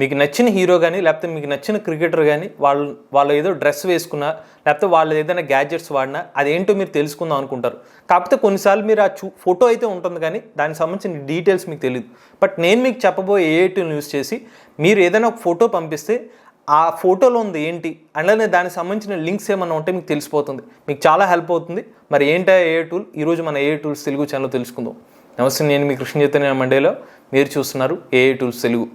మీకు నచ్చిన హీరో కానీ లేకపోతే మీకు నచ్చిన క్రికెటర్ కానీ వాళ్ళు వాళ్ళు ఏదో డ్రెస్ వేసుకున్నా లేకపోతే వాళ్ళు ఏదైనా గ్యాడ్జెట్స్ వాడినా అదేంటో మీరు తెలుసుకుందాం అనుకుంటారు. కాకపోతే కొన్నిసార్లు మీరు ఆ చూ ఫోటో అయితే ఉంటుంది కానీ దానికి సంబంధించిన డీటెయిల్స్ మీకు తెలియదు బట్ నేను మీకు చెప్పబోయే ఏ టూల్ యూస్ చేసి మీరు ఏదైనా ఒక ఫోటో పంపిస్తే ఆ ఫోటోలో ఉంది ఏంటి అలానే దానికి సంబంధించిన లింక్స్ ఏమన్నా ఉంటే మీకు తెలిసిపోతుంది. మీకు చాలా హెల్ప్ అవుతుంది. మరి ఏంటా ఏ టూల్? ఈరోజు మన ఏ టూల్స్ తెలుగు ఛానల్ తెలుసుకుందాం. నమస్తే నేను మీ కృష్ణ చైతన్య మండేలో. మీరు చూస్తున్నారు ఏ టూల్స్ తెలుగు.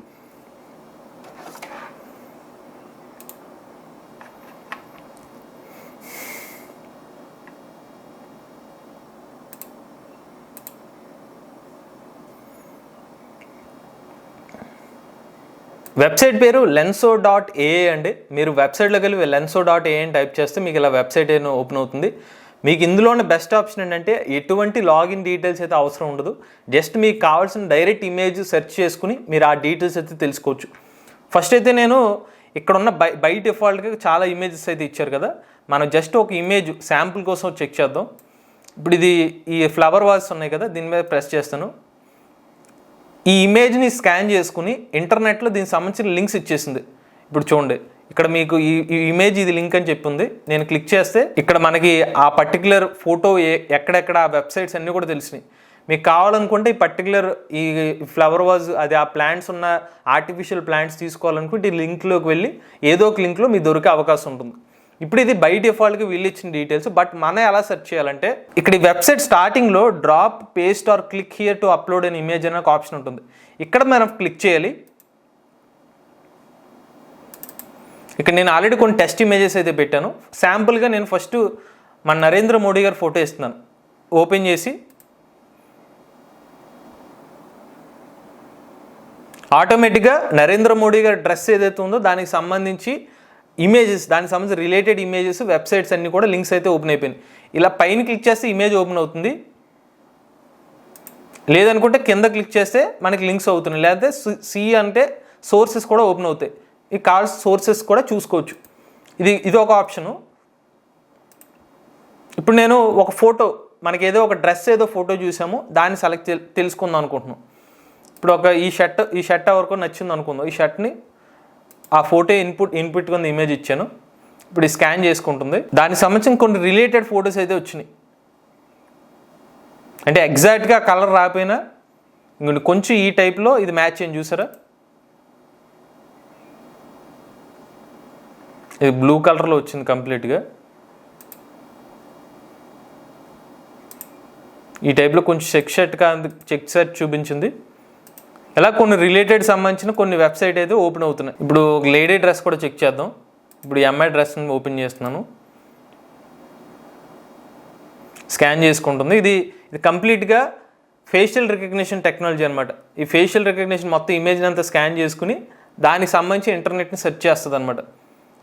వెబ్సైట్ పేరు లెన్సో డాట్ ఏ అండి. మీరు వెబ్సైట్లోకి వెళ్ళి లెన్సో డాట్ ఏ అని టైప్ చేస్తే మీకు ఇలా వెబ్సైట్ ఏమో ఓపెన్ అవుతుంది. మీకు ఇందులోనే బెస్ట్ ఆప్షన్ ఏంటంటే ఎటువంటి లాగిన్ డీటెయిల్స్ అయితే అవసరం ఉండదు. జస్ట్ మీకు కావాల్సిన డైరెక్ట్ ఇమేజ్ సెర్చ్ చేసుకుని మీరు ఆ డీటెయిల్స్ అయితే తెలుసుకోవచ్చు. ఫస్ట్ అయితే నేను ఇక్కడ ఉన్న బై బై డిఫాల్ట్గా చాలా ఇమేజెస్ అయితే ఇచ్చారు కదా. మనం జస్ట్ ఒక ఇమేజ్ శాంపుల్ కోసం చెక్ చేద్దాం. ఇప్పుడు ఇది ఈ ఫ్లవర్ వాల్స్ ఉన్నాయి కదా దీని మీద ప్రెస్ చేస్తాను. ఈ ఇమేజ్ని స్కాన్ చేసుకుని ఇంటర్నెట్లో దీనికి సంబంధించిన లింక్స్ ఇచ్చేసింది. ఇప్పుడు చూడండి ఇక్కడ మీకు ఈ ఈ ఇమేజ్ ఇది లింక్ అని చెప్పింది. నేను క్లిక్ చేస్తే ఇక్కడ మనకి ఆ పర్టికులర్ ఫోటో ఏ ఎక్కడెక్కడ ఆ వెబ్సైట్స్ అన్నీ కూడా తెలిసినాయి. మీకు కావాలనుకుంటే ఈ పర్టికులర్ ఈ ఫ్లవర్ వాజ్ అది ఆ ప్లాంట్స్ ఉన్న ఆర్టిఫిషియల్ ప్లాంట్స్ తీసుకోవాలనుకుంటే ఈ లింక్లోకి వెళ్ళి ఏదో ఒక లింక్లో మీకు దొరికే అవకాశం ఉంటుంది. ఇప్పుడు ఇది బై డిఫాల్ట్గా వీళ్ళు ఇచ్చిన డీటెయిల్స్ బట్ మనం ఎలా సెర్చ్ చేయాలంటే ఇక్కడ ఈ వెబ్సైట్ స్టార్టింగ్లో drop paste or click here to upload an image అనే ఒక ఆప్షన్ ఉంటుంది. ఇక్కడ మనం క్లిక్ చేయాలి. ఇక్కడ నేను ఆల్రెడీ కొన్ని టెస్ట్ ఇమేజెస్ అయితే పెట్టాను. శాంపుల్గా నేను ఫస్ట్ మన నరేంద్ర మోడీ గారి ఫోటో ఇస్తున్నాను. ఓపెన్ చేసి ఆటోమేటిక్గా నరేంద్ర మోడీ గారి డ్రెస్ ఏదైతే ఉందో దానికి సంబంధించి ఇమేజెస్ దానికి సంబంధించి రిలేటెడ్ ఇమేజెస్ వెబ్సైట్స్ అన్నీ కూడా లింక్స్ అయితే ఓపెన్ అయిపోయినాయి. ఇలా పైన క్లిక్ చేస్తే ఇమేజ్ ఓపెన్ అవుతుంది. లేదనుకుంటే కింద క్లిక్ చేస్తే మనకి లింక్స్ అవుతున్నాయి. లేకపోతే సి అంటే సోర్సెస్ కూడా ఓపెన్ అవుతాయి. ఈ కాల్స్ సోర్సెస్ కూడా చూసుకోవచ్చు. ఇది ఇది ఒక ఆప్షను ఇప్పుడు నేను ఒక ఫోటో మనకి ఏదో ఒక డ్రెస్ ఏదో ఫోటో చూసాము. దాన్ని సెలెక్ట్ తెలుసుకుందాం అనుకుంటున్నాం. ఇప్పుడు ఒక ఈ షర్ట్ ఈ షర్ట్ ఎవరికో నచ్చింది అనుకుందాం. ఈ షర్ట్ని ఆ ఫోటో ఇన్పుట్ ఇన్పుట్ కింద ఇమేజ్ ఇచ్చాను. ఇప్పుడు ఈ స్కాన్ చేసుకుంటుంది. దానికి సంబంధించిన కొన్ని రిలేటెడ్ ఫొటోస్ అయితే వచ్చినాయి. అంటే ఎగ్జాక్ట్గా కలర్ రాకపోయినా ఇంకొంచెం కొంచెం ఈ టైప్లో ఇది మ్యాచ్ అని చూసారా? ఇది బ్లూ కలర్లో వచ్చింది కంప్లీట్గా ఈ టైప్లో కొంచెం చెక్ షర్ట్ కా చెక్ షర్ట్ చూపించింది. ఇలా కొన్ని రిలేటెడ్ సంబంధించిన కొన్ని వెబ్సైట్ అయితే ఓపెన్ అవుతున్నాయి. ఇప్పుడు లేడీ డ్రెస్ కూడా చెక్ చేద్దాం. ఇప్పుడు ఈ అమ్మాయి డ్రెస్ని ఓపెన్ చేస్తున్నాను. స్కాన్ చేసుకుంటుంది. ఇది ఇది కంప్లీట్గా ఫేషియల్ రికగ్నిషన్ టెక్నాలజీ అనమాట ఈ ఫేషియల్ రికగ్నిషన్ మొత్తం ఇమేజ్ని అంతా స్కాన్ చేసుకుని దానికి సంబంధించి ఇంటర్నెట్ని సెర్చ్ చేస్తుంది అనమాట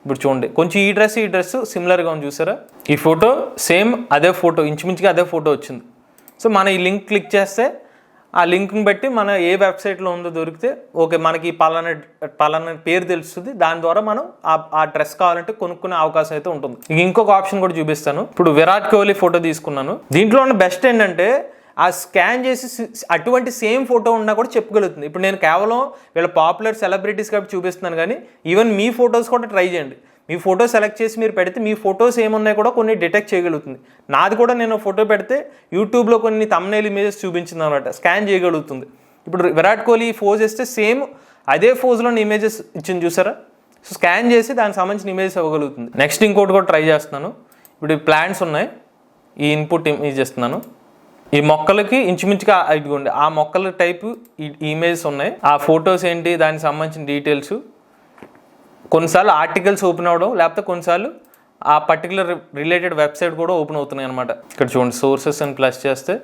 ఇప్పుడు చూడండి. కొంచెం ఈ డ్రెస్ ఈ డ్రెస్ సిమిలర్గా ఉంది చూసారా? ఈ ఫోటో సేమ్ అదే ఫోటో ఇంచుమించుగా అదే ఫోటో వచ్చింది. సో మనం ఈ లింక్ క్లిక్ చేస్తే ఆ లింక్ని బట్టి మన ఏ వెబ్సైట్లో ఉందో దొరికితే ఓకే మనకి పలానా పలానా పేరు తెలుస్తుంది. దాని ద్వారా మనం ఆ ఆ డ్రెస్ కావాలంటే కొనుక్కునే అవకాశం అయితే ఉంటుంది. ఇంకొక ఆప్షన్ కూడా చూపిస్తాను. ఇప్పుడు విరాట్ కోహ్లీ ఫోటో తీసుకున్నాను. దీంట్లో ఉన్న బెస్ట్ ఏంటంటే ఆ స్కాన్ చేసి అటువంటి సేమ్ ఫోటో ఉన్నా కూడా చెప్పగలుగుతుంది. ఇప్పుడు నేను కేవలం వీళ్ళ పాపులర్ సెలబ్రిటీస్ కాబట్టి చూపిస్తున్నాను కానీ ఈవెన్ మీ ఫొటోస్ కూడా ట్రై చేయండి. మీ ఫోటో సెలెక్ట్ చేసి మీరు పెడితే మీ ఫొటోస్ ఏమున్నాయి కూడా కొన్ని డిటెక్ట్ చేయగలుగుతుంది. నాది కూడా నేను ఫోటో పెడితే యూట్యూబ్లో కొన్ని తమ్నైల్ ఇమేజెస్ చూపించింది అనమాట. స్కాన్ చేయగలుగుతుంది. ఇప్పుడు విరాట్ కోహ్లీ ఫోజ్ ఇస్తే సేమ్ అదే ఫోజ్లోని ఇమేజెస్ ఇచ్చింది చూసారా? సో స్కాన్ చేసి దానికి సంబంధించిన ఇమేజెస్ ఇవ్వగలుగుతుంది. నెక్స్ట్ ఇంకోటి కూడా ట్రై చేస్తున్నాను. ఇప్పుడు ఈ ప్లాంట్స్ ఉన్నాయి. ఈ ఇన్పుట్ ఇమేజ్ ఇస్తున్నాను ఈ మొక్కలకి ఇంచుమించుగా ఇదిగోండి ఆ మొక్కల టైపు ఈ ఇమేజెస్ ఉన్నాయి. ఆ ఫొటోస్ ఏంటి దానికి సంబంధించిన డీటెయిల్స్ కొన్నిసార్లు ఆర్టికల్స్ ఓపెన్ అవ్వడం లేకపోతే కొన్నిసార్లు ఆ పర్టికులర్ రిలేటెడ్ వెబ్సైట్ కూడా ఓపెన్ అవుతున్నాయి అనమాట ఇక్కడ చూడండి సోర్సెస్ అని ప్లస్ చేస్తే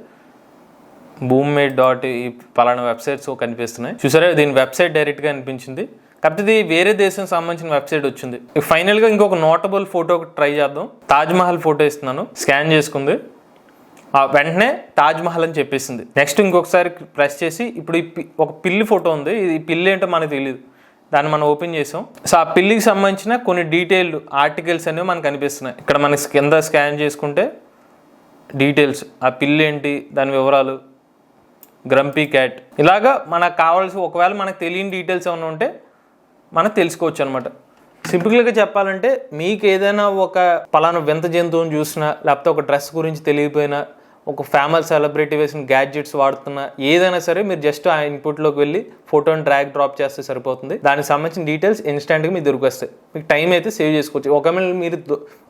బూమ్ మేడ్ డాట్ ఈ పలానా వెబ్సైట్స్ కనిపిస్తున్నాయి. చూసారా దీని వెబ్సైట్ డైరెక్ట్గా అనిపించింది. కాకపోతే ఇది వేరే దేశం సంబంధించిన వెబ్సైట్ వచ్చింది. ఫైనల్గా ఇంకొక నోటబుల్ ఫోటో ట్రై చేద్దాం. తాజ్ మహల్ ఫోటో ఇస్తున్నాను స్కాన్ చేసుకుంది. ఆ వెంటనే తాజ్మహల్ అని చెప్పేసింది. నెక్స్ట్ ఇంకొకసారి ప్రెస్ చేసి ఇప్పుడు ఈ పి- ఒక పిల్లి ఫోటో ఉంది. ఈ పిల్లి ఏంటో మనకు తెలియదు దాన్ని మనం ఓపెన్ చేసాం. సో ఆ పిల్లికి సంబంధించిన కొన్ని డీటెయిల్డ్ ఆర్టికల్స్ అనేవి మనకు కనిపిస్తున్నాయి. ఇక్కడ మనకి కింద స్కాన్ చేసుకుంటే డీటెయిల్స్. ఆ పిల్లి ఏంటి? దాని వివరాలు. గ్రంపీ క్యాట్ ఇలాగా మనకు కావాల్సి ఒకవేళ మనకు తెలియని డీటెయిల్స్ ఏమైనా ఉంటే మనం తెలుసుకోవచ్చు అనమాట సింపుల్గా చెప్పాలంటే మీకు ఏదైనా ఒక పలానా వింత జంతువుని చూసినా లేకపోతే ఒక డ్రెస్ గురించి తెలియపోయినా ఒక ఫేమస్ సెలబ్రిటీ వేసిన గ్యాడ్జెట్స్ వాడుతున్నా ఏదైనా సరే మీరు జస్ట్ ఆ ఇన్పుట్లోకి వెళ్ళి ఫోటోని ట్రాక్ డ్రాప్ చేస్తే సరిపోతుంది. దానికి సంబంధించిన డీటెయిల్స్ ఇన్స్టెంట్గా మీకు దొరికొస్తాయి. మీకు టైం అయితే సేవ్ చేసుకోవచ్చు. ఒకవేళ మీరు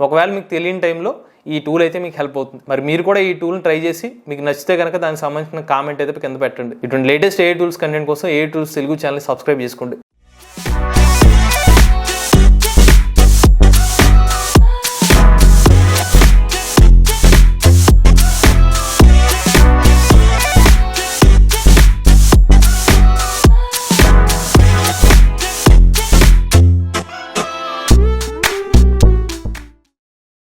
ఒకవేళ మీకు తెలియని టైంలో ఈ టూల్ అయితే మీకు హెల్ప్ అవుతుంది. మరి మీరు కూడా ఈ టూల్ని ట్రై చేసి మీకు నచ్చితే కనుక దానికి సంబంధించిన కామెంట్ అయితే కింద పెట్టండి. ఇటువంటి లేటెస్ట్ ఏ టూల్స్ కంటెంట్ కోసం AI tools Telugu channel subscribe చేసుకోండి.